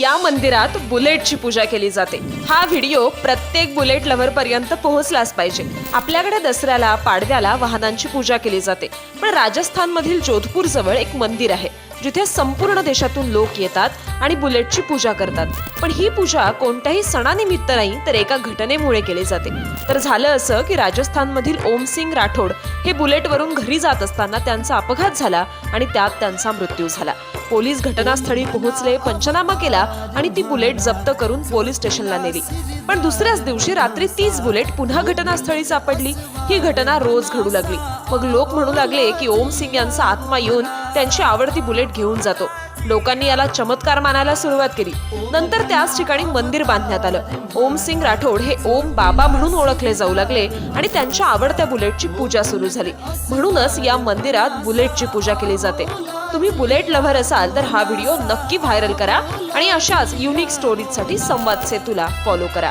या मंदिरात बुलेटची पूजा केली जाते. हा व्हिडिओ प्रत्येक बुलेट लव्हर पर्यंत पोहोचलाच पाहिजे. आपल्याकडे दसऱ्याला पाडव्याला वाहनांची पूजा केली जाते. पण राजस्थान मधील जोधपूर जवळ एक मंदिर आहे. जिथे संपूर्ण देशातून लोक येतात आणि बुलेटची पूजा करतात. पण ही पूजा कोणत्याही सणानिमित्त नाही तर एका घटनेमुळे केली जाते. तर झालं असं की राजस्थानमधील ओमसिंग राठोड हे बुलेटवरून घरी जात असताना त्यांचा अपघात झाला आणि त्यात त्यांचा मृत्यू झाला. पोलीस घटनास्थळी पोहोचले पंचनामा केला आणि ती बुलेट जप्त करून पोलीस स्टेशनला नेली. पण दुसऱ्याच दिवशी रात्री तीच बुलेट पुन्हा घटनास्थळी सापडली. ही घटना रोज घडू लागली. मग लोक म्हणू लागले की ओम सिंग यांचा आत्मा येऊन त्यांची आवडती बुलेट घेऊन जातो. लोकांनी याला चमत्कार मानायला सुरुवात केली. नंतर त्याच ठिकाणी मंदिर बांधण्यात आलं. ओम सिंग राठोड हे ओम बाबा म्हणून ओळखले जाऊ लागले आणि त्यांच्या आवडत्या बुलेटची पूजा सुरू झाली. म्हणूनच या मंदिरात बुलेटची पूजा केली जाते. तुम्ही बुलेट लव्हर असाल तर हा व्हिडिओ नक्की व्हायरल करा आणि अशाच युनिक स्टोरीजसाठी संवाद सेतूला फॉलो करा.